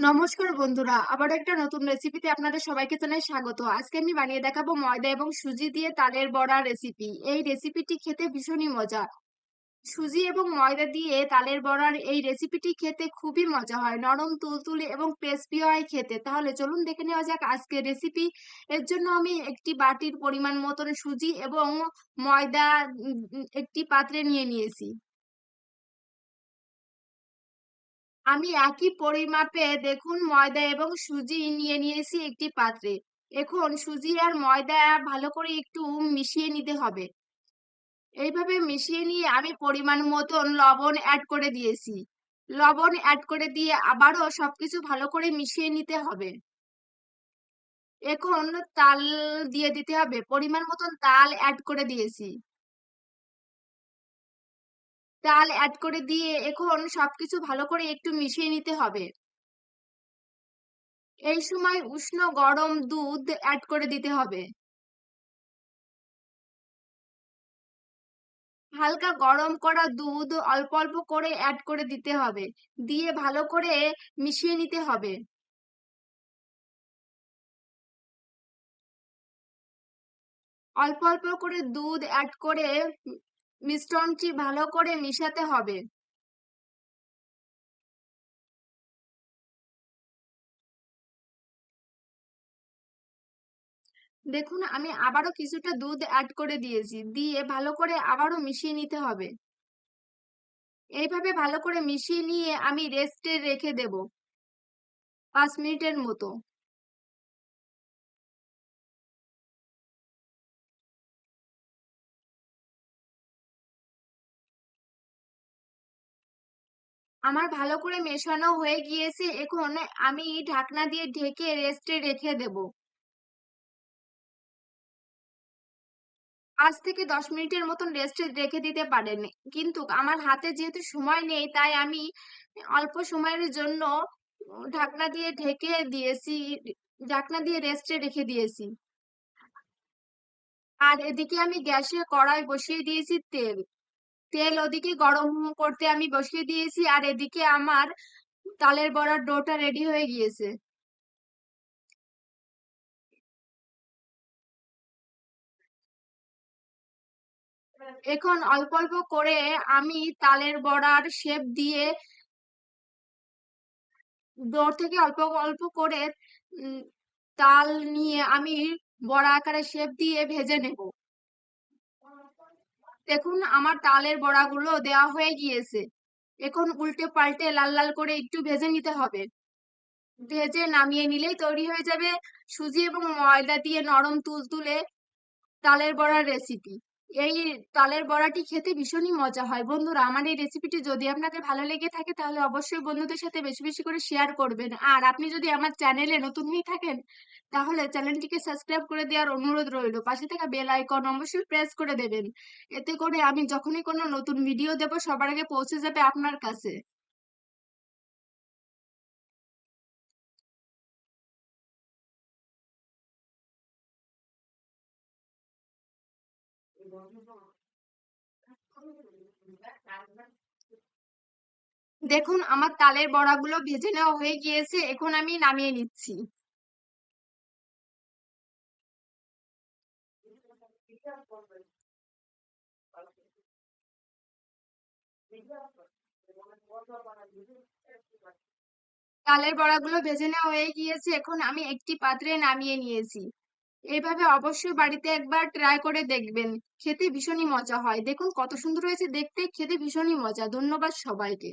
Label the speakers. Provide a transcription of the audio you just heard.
Speaker 1: নমস্কার বন্ধুরা, আবার একটা নতুন রেসিপিতে আপনাদের সবাইকে জানাই স্বাগত। আজকে আমি বানিয়ে দেখাবো ময়দা এবং সুজি দিয়ে তালের বড়া রেসিপি এই রেসিপিটি খেতে ভীষণই মজা। সুজি এবং ময়দা দিয়ে তালের বড়ার এই রেসিপিটি খেতে খুবই মজা হয়। নরম, তুলতুলে এবং ক্রিস্পি হয় খেতে। তাহলে চলুন দেখে নেওয়া যাক আজকের রেসিপি এর জন্য আমি একটি বাটির পরিমাণ মতন সুজি এবং ময়দা একটি পাত্রে নিয়ে নিয়েছি। আমি একই পরিমাপে দেখুন ময়দা এবং সুজি নিয়ে নিয়েছি একটি পাত্রে। এখন সুজি আর ময়দা ভালো করে একটু মিশিয়ে নিতে হবে। এইভাবে মিশিয়ে নিয়ে আমি পরিমাণ মতন লবণ অ্যাড করে দিয়েছি। লবণ অ্যাড করে দিয়ে আবারও সবকিছু ভালো করে মিশিয়ে নিতে হবে। এখন তাল দিয়ে দিতে হবে। পরিমাণ মতন তাল অ্যাড করে দিয়েছি। ডাল অ্যাড করে দিয়ে এখন সবকিছু ভালো করে একটু মিশিয়ে নিতে হবে। এই সময় উষ্ণ গরম দুধ অ্যাড করে দিতে হবে। হালকা গরম করা দুধ অল্প অল্প করে অ্যাড করে দিতে হবে, দিয়ে ভালো করে মিশিয়ে নিতে হবে। অল্প অল্প করে দুধ অ্যাড করে মিশ্রণটি ভালো করে মিশাতে হবে। দেখুন, আমি আবারও কিছুটা দুধ অ্যাড করে দিয়েছি, দিয়ে ভালো করে আবারও মিশিয়ে নিতে হবে। এইভাবে ভালো করে মিশিয়ে নিয়ে আমি রেস্টে রেখে দেব, পাঁচ মিনিটের মতো। আমার ভালো করে মেশানো হয়ে গিয়েছে, এখন আমি ঢাকনা দিয়ে ঢেকে রেস্টে রেখে দেব। পাঁচ থেকে দশ মিনিটের মতন রেস্টে রেখে দিতে পারেন, কিন্তু আমার হাতে যেহেতু সময় নেই, তাই আমি অল্প সময়ের জন্য ঢাকনা দিয়ে ঢেকে দিয়েছি, ঢাকনা দিয়ে রেস্টে রেখে দিয়েছি। আর এদিকে আমি গ্যাসে কড়াই বসিয়ে দিয়েছি তেল। তেল ওদিকে গরম করতে আমি বসিয়ে দিয়েছি, আর এদিকে আমার তালের বড়ার ডোটা রেডি হয়ে গিয়েছে। এখন অল্প অল্প করে আমি তালের বড়ার শেপ দিয়ে ডোর থেকে অল্প অল্প করে তাল নিয়ে আমি বড়া আকারে শেপ দিয়ে ভেজে নেব। দেখুন, আমার তালের বড়াগুলো দেওয়া হয়ে গিয়েছে। এখন উল্টে পাল্টে লাল লাল করে একটু ভেজে নিতে হবে। ভেজে নামিয়ে নিলেই তৈরি হয়ে যাবে সুজি এবং ময়দা দিয়ে নরম তুলতুলে তালের বড়ার রেসিপি এই তালের বড়াটি খেতে ভীষণই মজা হয়। বন্ধুরা, আমার এই রেসিপিটি যদি আপনাদের ভালো লেগে থাকে, তাহলে অবশ্যই বন্ধুদের সাথে বেশি বেশি করে শেয়ার করবেন। আর আপনি যদি আমার চ্যানেলে নতুন হয়ে থাকেন, তাহলে চ্যানেলটিকে সাবস্ক্রাইব করে দেওয়ার অনুরোধ রইল। পাশে থাকা বেল আইকন অবশ্যই প্রেস করে দেবেন। এতে করে আমি যখনই কোনো নতুন ভিডিও দেবো, সবার আগে পৌঁছে যাবে আপনার কাছে। দেখুন, আমার তালের বড়াগুলো ভেজে নেওয়া হয়ে গিয়েছে, এখন আমি নামিয়ে নিচ্ছি। তালের বড়াগুলো ভেজে নেওয়া হয়ে গিয়েছে, এখন আমি একটি পাত্রে নামিয়ে নিয়েছি। এইভাবে অবশ্যই বাড়িতে একবার ট্রাই করে দেখবেন। খেতে ভীষণই মজা হয়। দেখুন কত সুন্দর হয়েছে দেখতে, খেতে ভীষণই মজা। ধন্যবাদ সবাইকে।